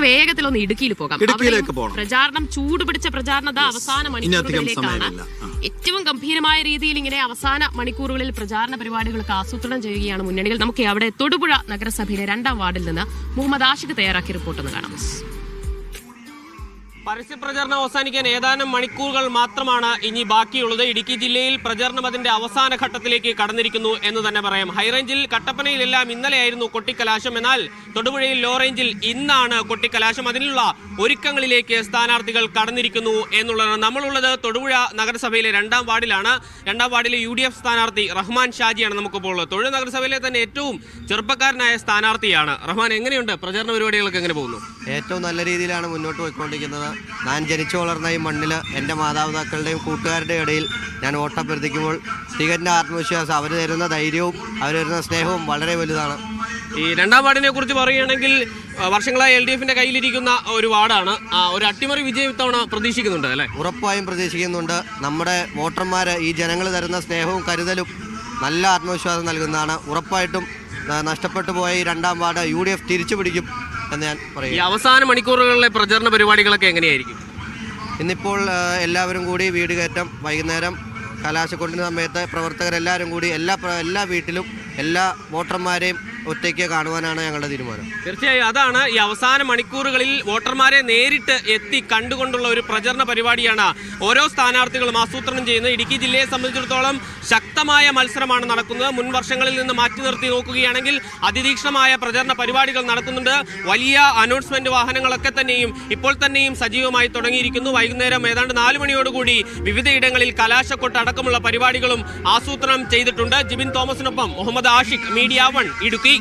നമുക്കൊന്ന് വേഗത്തിലൊന്ന് ഇടുക്കിയിൽ പോകാം. ഇടുക്കിയിലേക്ക് ചൂടുപിടിച്ച പോകണം. പ്രചാരണം ചൂട് പിടിച്ച പ്രചാരണത അവസാന മണിക്കൂറുകളിലേക്കാണ്. ഏറ്റവും ഗംഭീരമായ രീതിയിൽ ഇങ്ങനെ അവസാന മണിക്കൂറുകളിൽ പ്രചാരണ പരിപാടികൾക്ക് ആസൂത്രണം ചെയ്യുകയാണ് മുന്നണികൾ. നമുക്ക് അവിടെ തൊടുപുഴ നഗരസഭയിലെ രണ്ടാം വാർഡിൽ നിന്ന് മുഹമ്മദ് ആഷിഖ് തയ്യാറാക്കിയ റിപ്പോർട്ട് ഒന്ന് കാണാം. പരസ്യപ്രചരണം അവസാനിക്കാൻ ഏതാനും മണിക്കൂറുകൾ മാത്രമാണ് ഇനി ബാക്കിയുള്ളത്. ഇടുക്കി ജില്ലയിൽ പ്രചരണം അതിന്റെ അവസാന ഘട്ടത്തിലേക്ക് കടന്നിരിക്കുന്നു എന്ന് തന്നെ പറയാം. ഹൈറേഞ്ചിൽ കട്ടപ്പനയിലെല്ലാം ഇന്നലെയായിരുന്നു കൊട്ടിക്കലാശം. എന്നാൽ തൊടുപുഴയിൽ ലോ റേഞ്ചിൽ ഇന്നാണ് കൊട്ടിക്കലാശം. അതിനുള്ള ഒരുക്കങ്ങളിലേക്ക് സ്ഥാനാർത്ഥികൾ കടന്നിരിക്കുന്നു എന്നുള്ളതാണ്. നമ്മളുള്ളത് തൊടുപുഴ നഗരസഭയിലെ രണ്ടാം വാർഡിലാണ്. രണ്ടാം വാർഡിലെ യു ഡി എഫ് സ്ഥാനാർത്ഥി റഹ്മാൻ ഷാജിയാണ് നമുക്കിപ്പോൾ ഉള്ളത്. തൊഴിൽ നഗരസഭയിലെ തന്നെ ഏറ്റവും ചെറുപ്പക്കാരനായ സ്ഥാനാർത്ഥിയാണ്. റഹ്മാൻ എങ്ങനെയുണ്ട്? പ്രചരണ പരിപാടികളൊക്കെ എങ്ങനെ പോകുന്നു? ഏറ്റവും നല്ല രീതിയിലാണ് മുന്നോട്ട് പോയിക്കൊണ്ടിരിക്കുന്നത്. ഞാൻ ജനിച്ചു വളർന്ന ഈ മണ്ണിൽ എന്റെ മാതാപിതാക്കളുടെയും കൂട്ടുകാരുടെയും ഇടയിൽ ഞാൻ ഓട്ടപ്പെടുത്തിക്കുമ്പോൾ തികഞ്ഞ ആത്മവിശ്വാസം അവർ തരുന്ന ധൈര്യവും അവർ തരുന്ന സ്നേഹവും വളരെ വലുതാണ്. ഈ രണ്ടാം വാർഡിനെ കുറിച്ച് പറയുകയാണെങ്കിൽ വർഷങ്ങളായി എൽ ഡി എഫിന്റെ കയ്യിലിരിക്കുന്ന ഒരു വാർഡാണ്. ഒരു അട്ടിമറി വിജയം ഇത്തവണ പ്രതീക്ഷിക്കുന്നുണ്ട് അല്ലേ? ഉറപ്പായും പ്രതീക്ഷിക്കുന്നുണ്ട്. നമ്മുടെ വോട്ടർമാർ ഈ ജനങ്ങൾ തരുന്ന സ്നേഹവും കരുതലും നല്ല ആത്മവിശ്വാസം നൽകുന്നതാണ്. ഉറപ്പായിട്ടും നഷ്ടപ്പെട്ടു പോയ ഈ രണ്ടാം വാർഡ് യു ഡി എഫ് തിരിച്ചു പിടിക്കും എന്ന് ഞാൻ ഈ അവസാന മണിക്കൂറുകളിലെ പ്രചരണ പരിപാടികളൊക്കെ എങ്ങനെയായിരിക്കും? ഇന്നിപ്പോൾ എല്ലാവരും കൂടി വീട് കയറ്റം വൈകുന്നേരം കലാശക്കൊണ്ടിന് സമയത്ത് പ്രവർത്തകരെല്ലാവരും കൂടി എല്ലാ എല്ലാ വീട്ടിലും എല്ലാ വോട്ടർമാരെയും ഒറ്റയ്ക്ക് കാണുവാനാണ് ഞങ്ങളുടെ തീരുമാനം. തീർച്ചയായും അതാണ് ഈ അവസാന മണിക്കൂറുകളിൽ വോട്ടർമാരെ നേരിട്ട് എത്തി കണ്ടുകൊണ്ടുള്ള ഒരു പ്രചരണ പരിപാടിയാണ് ഓരോ സ്ഥാനാർത്ഥികളും ആസൂത്രണം ചെയ്യുന്നത്. ഇടുക്കി ജില്ലയെ സംബന്ധിച്ചിടത്തോളം ശക്തമായ മത്സരമാണ് നടക്കുന്നത്. മുൻ വർഷങ്ങളിൽ നിന്ന് മാറ്റി നിർത്തി നോക്കുകയാണെങ്കിൽ അതിതീക്ഷണമായ പ്രചരണ പരിപാടികൾ നടക്കുന്നുണ്ട്. വലിയ അനൗൺസ്മെന്റ് വാഹനങ്ങളൊക്കെ തന്നെയും ഇപ്പോൾ തന്നെയും സജീവമായി തുടങ്ങിയിരിക്കുന്നു. വൈകുന്നേരം ഏതാണ്ട് നാല് മണിയോടുകൂടി വിവിധയിടങ്ങളിൽ കലാശക്കൊട്ട് അടക്കമുള്ള പരിപാടികളും ആസൂത്രണം ചെയ്തിട്ടുണ്ട്. ജിബിൻ തോമസിനൊപ്പം മുഹമ്മദ് ആഷിഖ് മീഡിയ വൺ ഇടുക്കി.